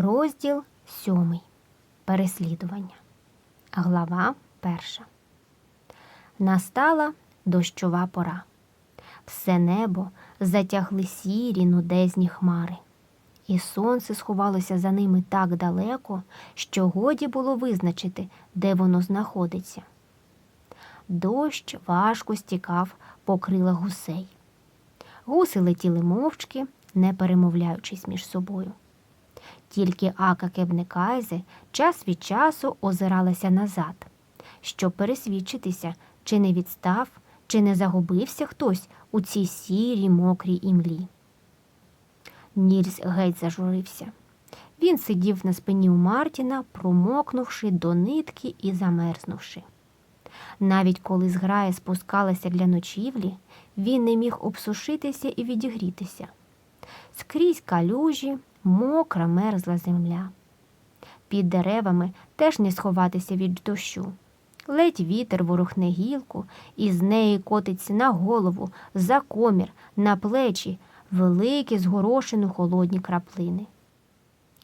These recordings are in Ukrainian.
Розділ сьомий. Переслідування. Глава перша. Настала дощова пора. Все небо затягли сірі нудезні хмари, і сонце сховалося за ними так далеко, що годі було визначити, де воно знаходиться. Дощ важко стікав по крилах гусей. Гуси летіли мовчки, не перемовляючись між собою. Тільки Ака Кебнекайзе час від часу озиралася назад, щоб пересвідчитися, чи не відстав, чи не загубився хтось у цій сірій мокрій імлі. Нільс геть зажурився. Він сидів на спині у Мартіна, промокнувши до нитки і замерзнувши. Навіть коли зграя спускалася для ночівлі, він не міг обсушитися і відігрітися. Скрізь калюжі, мокра мерзла земля. Під деревами теж не сховатися від дощу. Ледь вітер ворухне гілку, і з неї котиться на голову, за комір, на плечі, великі згорошину холодні краплини.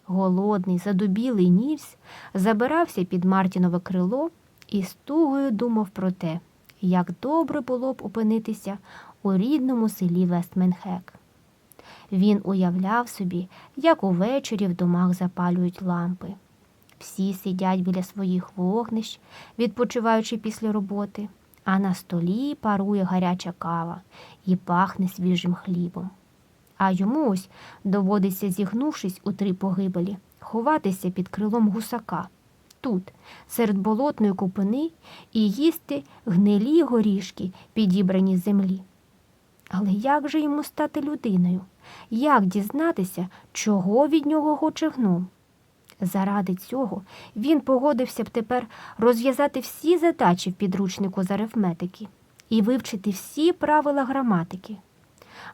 Голодний, задубілий нівсь забирався під Мартінове крило і з тугою думав про те, як добре було б опинитися у рідному селі Вестменхек. Він уявляв собі, як увечері в домах запалюють лампи. Всі сидять біля своїх вогнищ, відпочиваючи після роботи, а на столі парує гаряча кава і пахне свіжим хлібом. А йому ось доводиться, зігнувшись у три погибелі, ховатися під крилом гусака тут, серед болотної купини, і їсти гнилі горішки, підібрані з землі. Але як же йому стати людиною? Як дізнатися, чого від нього хоче гном? Заради цього він погодився б тепер розв'язати всі задачі в підручнику з арифметики і вивчити всі правила граматики.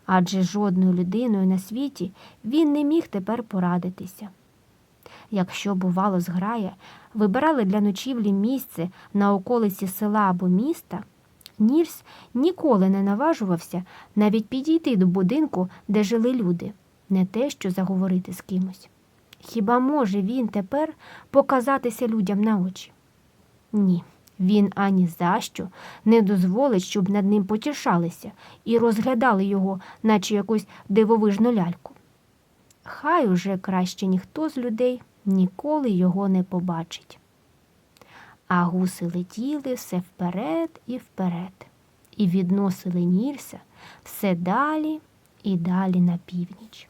Адже жодною людиною на світі він не міг тепер порадитися. Якщо, бувало, зграя, вибирали для ночівлі місце на околиці села або міста, Нірс ніколи не наважувався навіть підійти до будинку, де жили люди, не те, що заговорити з кимось. Хіба може він тепер показатися людям на очі? Ні, він ані за що не дозволить, щоб над ним потішалися і розглядали його, наче якусь дивовижну ляльку. Хай уже краще ніхто з людей ніколи його не побачить. А гуси летіли все вперед і вперед, і відносили Нільса все далі і далі на північ.